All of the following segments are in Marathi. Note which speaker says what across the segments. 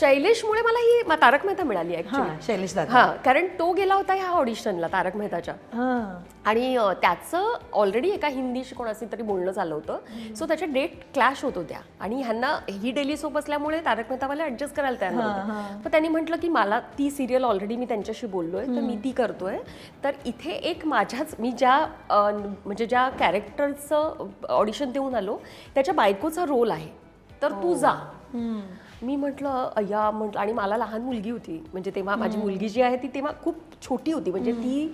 Speaker 1: शैलेशमुळे मला ही म- तारक मेहता मिळाली ऍक्च्युली
Speaker 2: हा शैलेश दादा.
Speaker 1: हा कारण तो गेला होता ह्या ऑडिशनला तारक मेहताच्या.
Speaker 2: हा.
Speaker 1: आणि अ, त्याचं ऑलरेडी एका हिंदीशी कोणाशी तरी बोलणं झालं होतं. सो त्याच्या डेट क्लॅश होत होत्या. आणि ह्यांना ही डेली सोप असल्यामुळे तारक मेहतावाला ऍडजस्ट करायला तयार नव्हते. पण त्यांनी म्हटलं की मला ती सिरियल ऑलरेडी मी त्यांच्याशी बोललोय तर मी ती करतोय. तर इथे एक माझ्याच मी ज्या अ, म्हणजे ज्या कॅरेक्टरचं ऑडिशन देऊन आलो त्याच्या बायकोचा रोल आहे. तर तू जा. मी म्हटलं अय्या म्हटलं आणि मला लहान मुलगी होती. म्हणजे तेव्हा माझी मुलगी जी आहे ती तेव्हा खूप छोटी होती. म्हणजे ती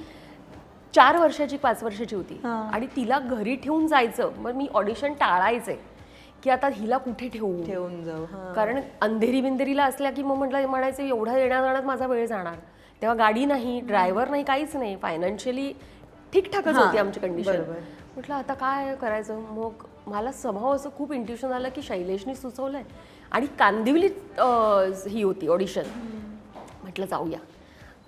Speaker 1: चार वर्षाची पाच वर्षाची होती. आणि तिला घरी ठेवून जायचं. मग मी ऑडिशन टाळायचे. की आता हिला कुठे ठेवू?
Speaker 2: ठेवून जाऊ. हा.
Speaker 1: कारण अंधेरी बिंदेरीला असल्या की मग म्हटलं म्हणायचं एवढा येण्या जाण्यात माझा वेळ जाणार. तेव्हा गाडी नाही ड्रायव्हर नाही काहीच नाही. फायनान्शियली ठीकठाकच होती आमची कंडिशन म्हटलं आता काय करायचं? मग मला स्वभाव असं खूप इंट्युशन आलं की शैलेशनी सुचवलं आहे आणि कांदिवली ही होती ऑडिशन म्हटलं जाऊया.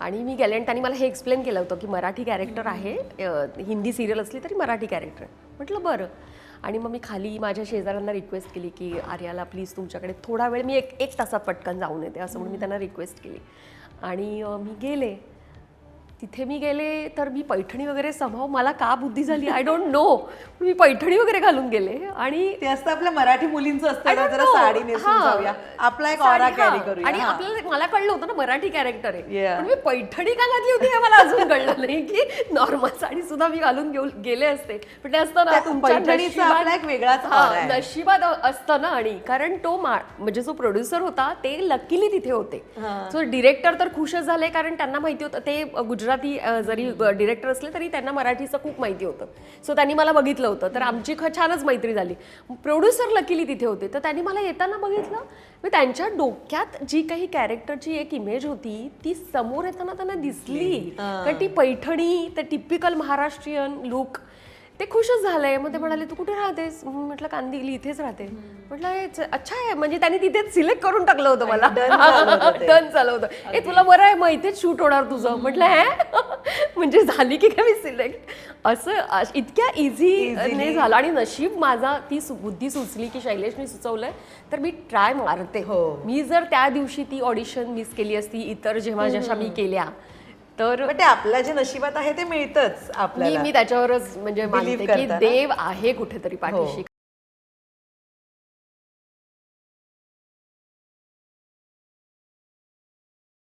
Speaker 1: आणि मी गेले आणि त्यांनी मला हे एक्सप्लेन केलं होतं की मराठी कॅरेक्टर आहे हिंदी सिरियल असली तरी मराठी कॅरेक्टर म्हटलं बरं. आणि मग मी खाली माझ्या शेजाऱ्यांना रिक्वेस्ट केली की आर्याला प्लीज तुमच्याकडे थोडा वेळ मी एक एक तासात पटकन जाऊन येते असं म्हणून मी त्यांना रिक्वेस्ट केली. आणि मी गेले. तिथे मी गेले तर मी पैठणी वगैरे संभाव मला का बुद्धी झाली आय डोंट नो मी पैठणी वगैरे घालून गेले आणि
Speaker 2: ते असतं आपल्या मराठी मुलींचं असतं जरा. साडी नेसून. जाऊया आपला एक ऑरा. कॅरी करूया
Speaker 1: आणि. आपल्याला मला कळलं होतं ना मराठी कॅरेक्टर आहे. पण मी पैठणी का घातली होती हे मला अजून कळलं नाही की नॉर्मल साडी सुद्धा मी घालून घेऊन गेले असते पण ते असतं ना तुमच्या
Speaker 2: आपला एक वेगळाच.
Speaker 1: नशिबात असतं ना आणि कारण तो म्हणजे जो प्रोड्युसर होता ते लकीली तिथे होते सो डिरेक्टर तर खुशच झाले कारण त्यांना माहिती होतं ते गुजराती अ, जरी डिरेक्टर असले तरी त्यांना मराठीचं खूप माहिती होतं. सो त्यांनी मला बघितलं होतं. तर आमची ख छानच मैत्री झाली. प्रोड्युसर लकीली तिथे होते. तर त्यांनी मला येताना बघितलं. मी त्यांच्या डोक्यात जी काही कॅरेक्टरची एक इमेज होती ती समोर येताना त्यांना दिसली. कारण ती पैठणी ते टिपिकल महाराष्ट्रीयन लुक ते खुशच झालंय. मग ते म्हणाले तू कुठे राहतेस? म्हटलं कांदिवली इथेच राहते. म्हटलं "हे च- अच्छा आहे. म्हणजे त्यांनी तिथेच सिलेक्ट करून टाकलं होतं मला. डन झालं होतं ए तुला बरं आहे मग इथेच शूट होणार तुझं. म्हटलं हे? म्हणजे झाली की काय मी सिलेक्ट? असं अश- इतक्या इझी नाही झालं. आणि नशीब माझा ती सु- बुद्धी सुचली की शैलेशने सुचवलंय तर मी ट्राय मारते. मी जर त्या दिवशी ती ऑडिशन मिस केली असती इतर जेव्हा जशा मी केल्या तर
Speaker 2: ते आपल्या जे नशिबात आहे ते मिळतच आपल्याला.
Speaker 1: मी त्याच्यावरच म्हणजे मानते की? देव आहे कुठेतरी पाठीशी.